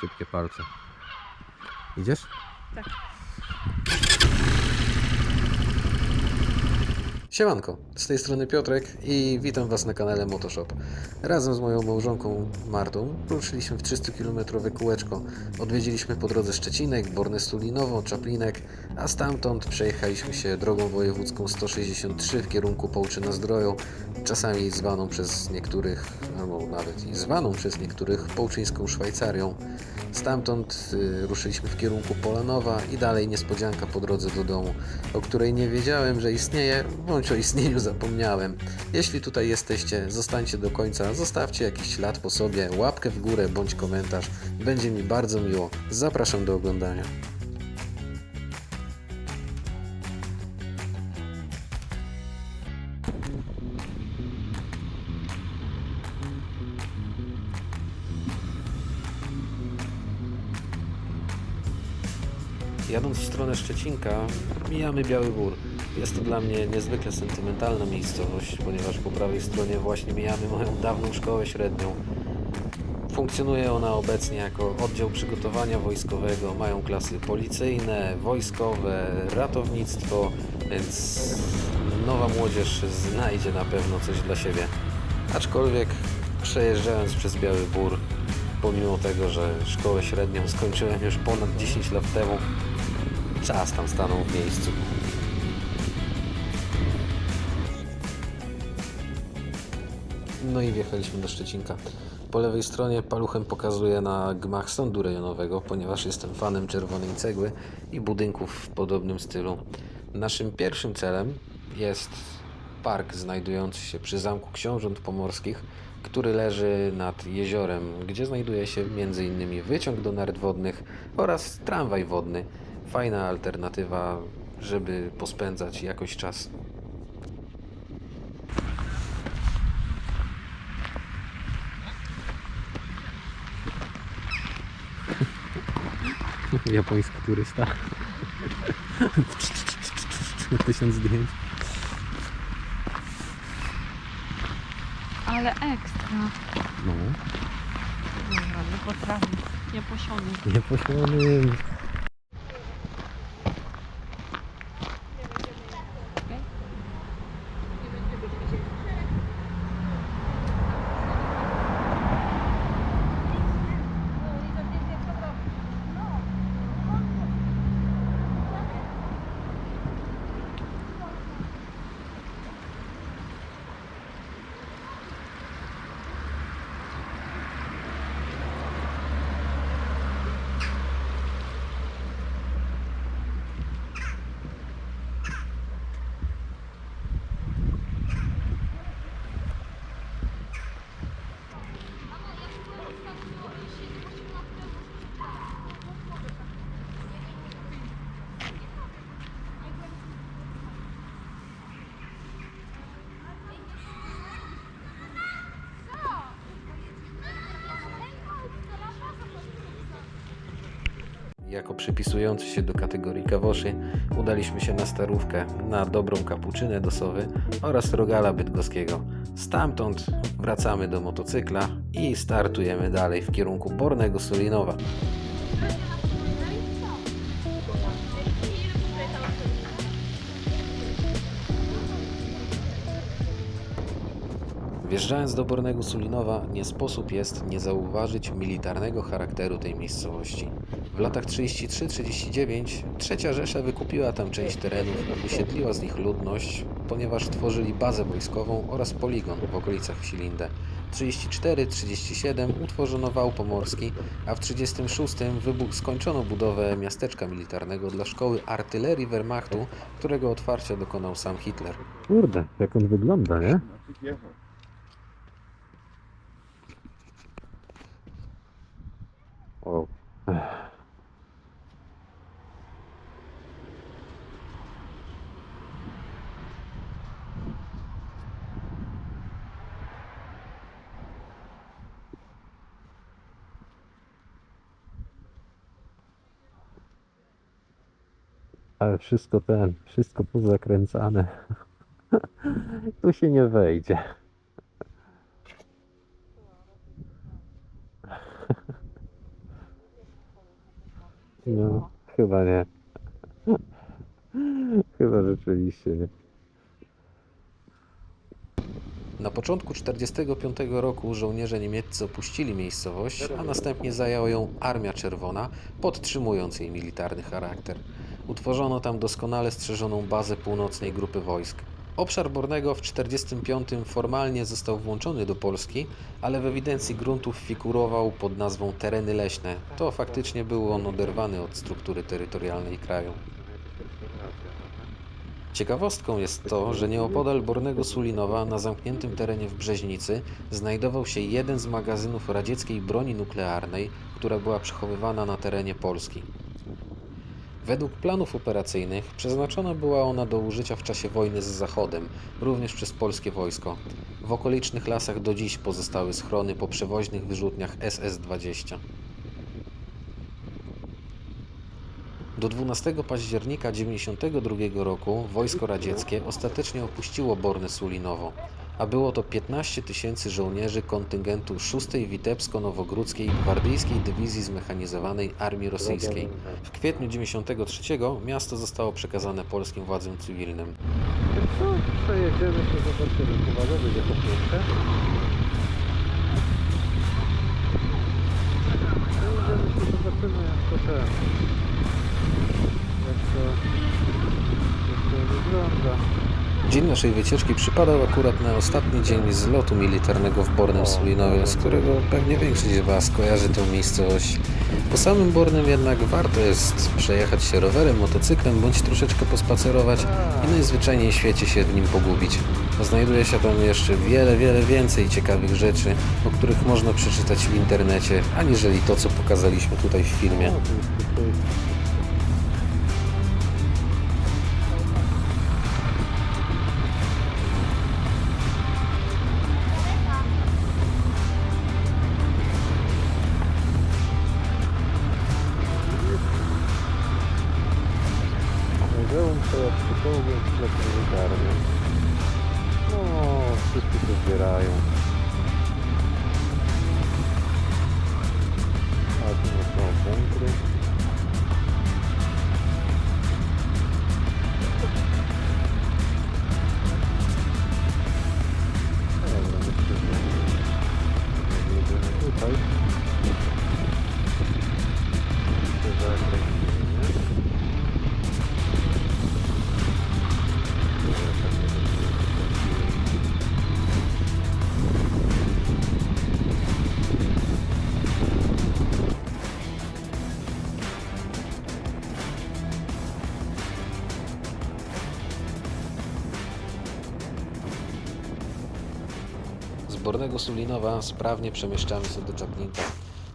Szybkie palce. Idziesz? Tak. Siemanko, z tej strony Piotrek i witam Was na kanale Motoshop. Razem z moją małżonką Martą ruszyliśmy w 300-kilometrowe kółeczko. Odwiedziliśmy po drodze Szczecinek, Borne Stulinowo, Czaplinek, a stamtąd przejechaliśmy się drogą wojewódzką 163 w kierunku Połczyna Zdroju, czasami zwaną przez niektórych, albo nawet i zwaną przez niektórych Połczyńską Szwajcarią. Stamtąd y, ruszyliśmy w kierunku Polanowa i dalej niespodzianka po drodze do domu, o której nie wiedziałem, że istnieje, bądź o istnieniu zapomniałem. Jeśli tutaj jesteście, zostańcie do końca, zostawcie jakiś ślad po sobie, łapkę w górę bądź komentarz. Będzie mi bardzo miło. Zapraszam do oglądania. Stronę Szczecinka, mijamy Biały Gór. Jest to dla mnie niezwykle sentymentalna miejscowość, ponieważ po prawej stronie właśnie mijamy moją dawną szkołę średnią. Funkcjonuje ona obecnie jako oddział przygotowania wojskowego. Mają klasy policyjne, wojskowe, ratownictwo, więc nowa młodzież znajdzie na pewno coś dla siebie. Aczkolwiek przejeżdżając przez Biały Bór, pomimo tego, że szkołę średnią skończyłem już ponad 10 lat temu, czas tam stanął w miejscu. No i wjechaliśmy do Szczecinka. Po lewej stronie paluchem pokazuję na gmach sądu rejonowego, ponieważ jestem fanem czerwonej cegły i budynków w podobnym stylu. Naszym pierwszym celem jest park znajdujący się przy Zamku Książąt Pomorskich, który leży nad jeziorem, gdzie znajduje się m.in. wyciąg do nart wodnych oraz tramwaj wodny. Fajna alternatywa, żeby pospędzać jakoś czas. Japoński turysta. Tysiąc zdjęć. Ale ekstra. No, Dobra, nie potrafię. Nie posiony. nieposiony. Jako przypisujący się do kategorii kawoszy, udaliśmy się na starówkę, na dobrą kapuczynę do Sowy oraz rogala bydgoskiego. Stamtąd wracamy do motocykla i startujemy dalej w kierunku Bornego Solinowa. Wjeżdżając do Bornego Sulinowa, nie sposób jest nie zauważyć militarnego charakteru tej miejscowości. W latach 33-39 Trzecia Rzesza wykupiła tam część terenów i wysiedliła z nich ludność, ponieważ tworzyli bazę wojskową oraz poligon w okolicach Wsilindę. W 34-37 utworzono wał pomorski, a w 36 wybu- skończono budowę miasteczka militarnego dla szkoły artylerii Wehrmachtu, którego otwarcia dokonał sam Hitler. Kurde, jak on wygląda, nie? O. Ale wszystko ten, wszystko pozakręcane. Tu się nie wejdzie. No, chyba nie. chyba rzeczywiście nie. Na początku 1945 roku żołnierze niemieccy opuścili miejscowość, a następnie zajęła ją Armia Czerwona, podtrzymując jej militarny charakter. Utworzono tam doskonale strzeżoną bazę północnej grupy wojsk. Obszar Bornego w 1945 formalnie został włączony do Polski, ale w ewidencji gruntów figurował pod nazwą tereny leśne. To faktycznie był on oderwany od struktury terytorialnej kraju. Ciekawostką jest to, że nieopodal Bornego Sulinowa na zamkniętym terenie w Brzeźnicy znajdował się jeden z magazynów radzieckiej broni nuklearnej, która była przechowywana na terenie Polski. Według planów operacyjnych przeznaczona była ona do użycia w czasie wojny z Zachodem, również przez polskie wojsko. W okolicznych lasach do dziś pozostały schrony po przewoźnych wyrzutniach SS-20. Do 12 października 1992 roku wojsko radzieckie ostatecznie opuściło Borne Sulinowo, a było to 15 tysięcy żołnierzy kontyngentu 6 Witebsko-Nowogródzkiej Gwardyjskiej Dywizji Zmechanizowanej Armii Rosyjskiej. W kwietniu 1993 miasto zostało przekazane polskim władzom cywilnym. Co? Przejedziemy się, zobaczymy. Uwaga, będzie. Przejedziemy naszej wycieczki przypadał akurat na ostatni dzień zlotu militarnego w Bornem Sulinowie, z którego pewnie większość z Was kojarzy tę miejscowość. Po samym Bornem jednak warto jest przejechać się rowerem, motocyklem bądź troszeczkę pospacerować i najzwyczajniej w świecie się w nim pogubić. Znajduje się tam jeszcze wiele, wiele więcej ciekawych rzeczy, o których można przeczytać w internecie, aniżeli to, co pokazaliśmy tutaj w filmie. Z Bornego Sulinowa sprawnie przemieszczamy się do Czaplinka,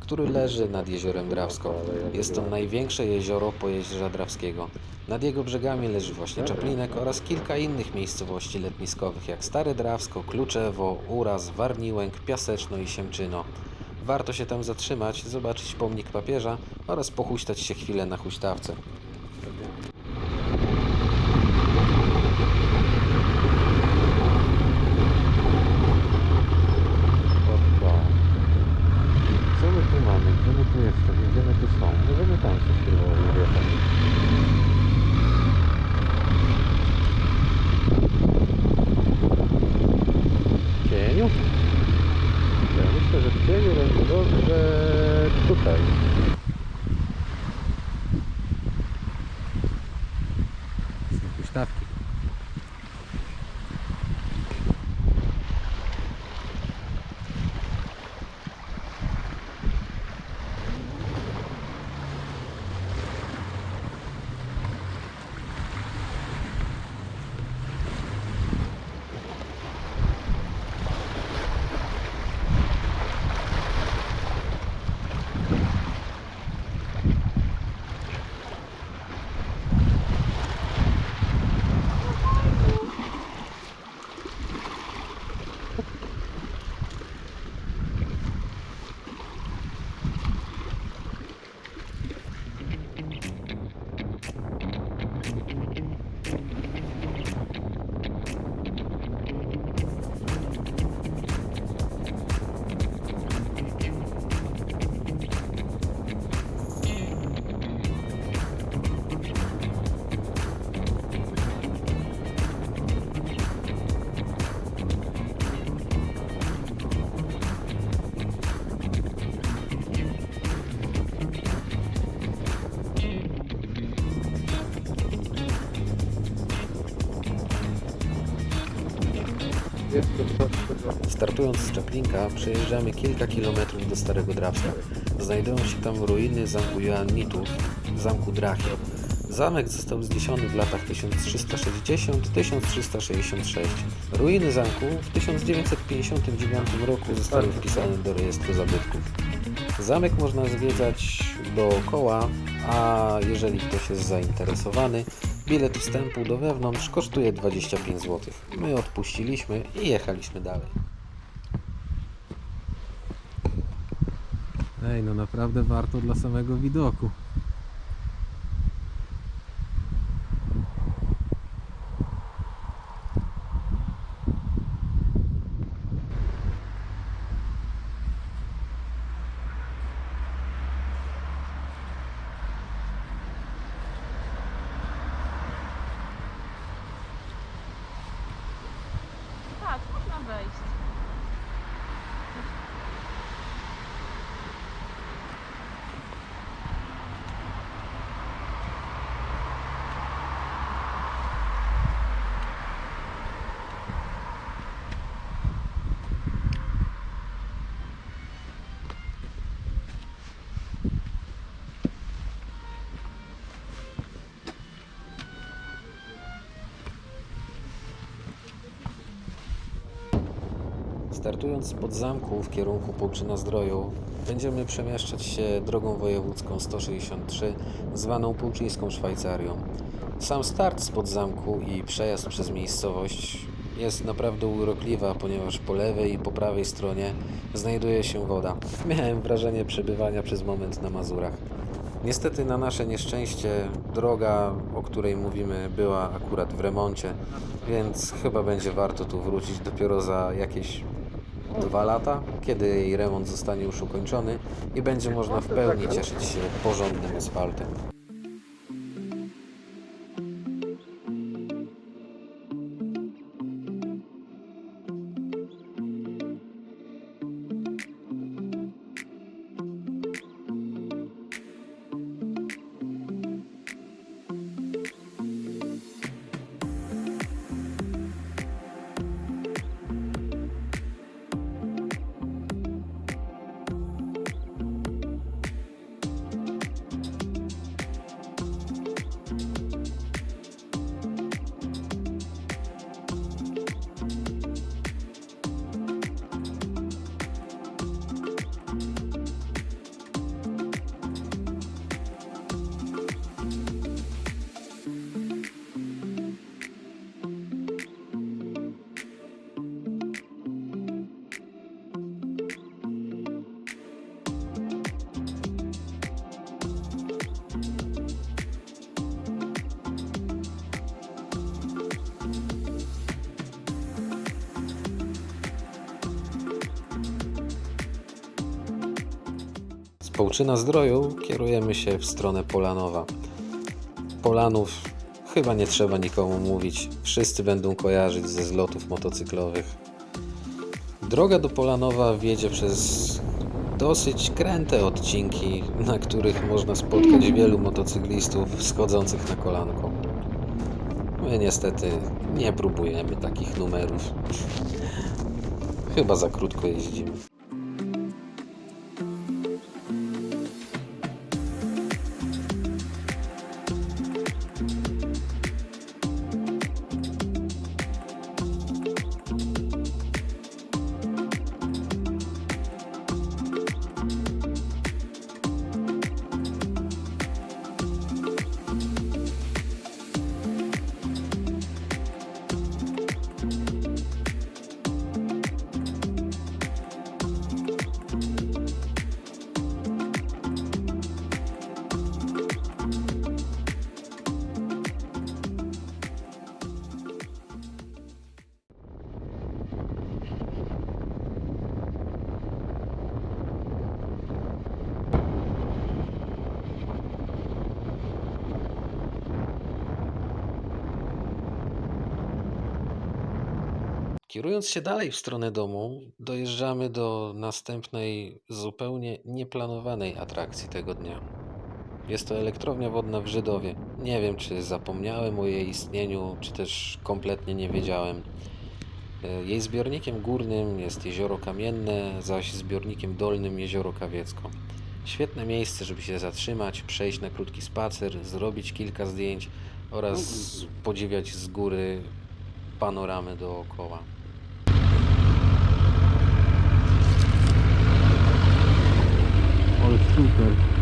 który leży nad jeziorem Drawsko. Jest to największe jezioro Pojezierza Drawskiego. Nad jego brzegami leży właśnie Czaplinek oraz kilka innych miejscowości letniskowych jak Stare Drawsko, Kluczewo, Uraz, Warniłęk, Piaseczno i Siemczyno. Warto się tam zatrzymać, zobaczyć pomnik papieża oraz pochuśtać się chwilę na huśtawce. доставки. Startując z Czaplinka, przejeżdżamy kilka kilometrów do Starego Drawska. Znajdują się tam ruiny zamku Joannitów, zamku Drachy. Zamek został wzniesiony w latach 1360-1366. Ruiny zamku w 1959 roku zostały wpisane do rejestru zabytków. Zamek można zwiedzać dookoła, a jeżeli ktoś jest zainteresowany, bilet wstępu do wewnątrz kosztuje 25 zł. My odpuściliśmy i jechaliśmy dalej. Ej, no naprawdę warto dla samego widoku. Tak, można wejść. Startując spod zamku w kierunku Połczyna Zdroju, będziemy przemieszczać się drogą wojewódzką 163, zwaną Półczyńską Szwajcarią. Sam start spod zamku i przejazd przez miejscowość jest naprawdę urokliwa, ponieważ po lewej i po prawej stronie znajduje się woda. Miałem wrażenie przebywania przez moment na Mazurach. Niestety na nasze nieszczęście droga, o której mówimy, była akurat w remoncie, więc chyba będzie warto tu wrócić dopiero za jakieś dwa lata, kiedy jej remont zostanie już ukończony i będzie można w pełni cieszyć się porządnym asfaltem. Z Połczyna Zdroju kierujemy się w stronę Polanowa. Polanów chyba nie trzeba nikomu mówić, wszyscy będą kojarzyć ze zlotów motocyklowych. Droga do Polanowa wiedzie przez dosyć kręte odcinki, na których można spotkać wielu motocyklistów schodzących na kolanko. My niestety nie próbujemy takich numerów. Chyba za krótko jeździmy. Kierując się dalej w stronę domu, dojeżdżamy do następnej, zupełnie nieplanowanej atrakcji tego dnia. Jest to elektrownia wodna w Żydowie. Nie wiem, czy zapomniałem o jej istnieniu, czy też kompletnie nie wiedziałem. E, Jej zbiornikiem górnym jest jezioro Kamienne, zaś zbiornikiem dolnym jezioro Kawiecko. Świetne miejsce, żeby się zatrzymać, przejść na krótki spacer, zrobić kilka zdjęć oraz podziwiać z góry panoramę dookoła. Ale super. Ej, weź ją przestaw tam ten. Jest elektrownia. Przyjdziemy się?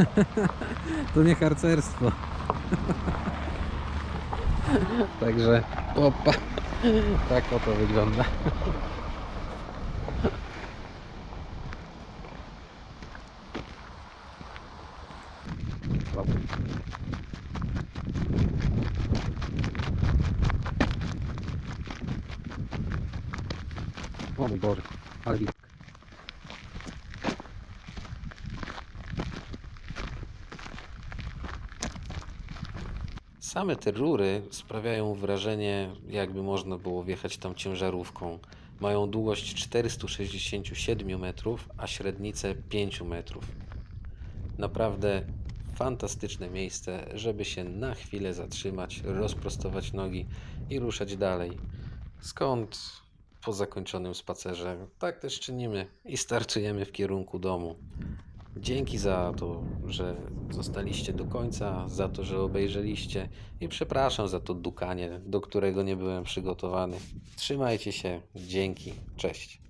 To nie harcerstwo. Także opa, tak oto wygląda. Widok. Same te rury sprawiają wrażenie, jakby można było wjechać tam ciężarówką. Mają długość 467 metrów, a średnicę 5 metrów. Naprawdę fantastyczne miejsce, żeby się na chwilę zatrzymać, rozprostować nogi i ruszać dalej. Skąd po zakończonym spacerze tak też czynimy i startujemy w kierunku domu. Dzięki za to, że zostaliście do końca, za to, że obejrzeliście i przepraszam za to dukanie, do którego nie byłem przygotowany. Trzymajcie się, dzięki, cześć.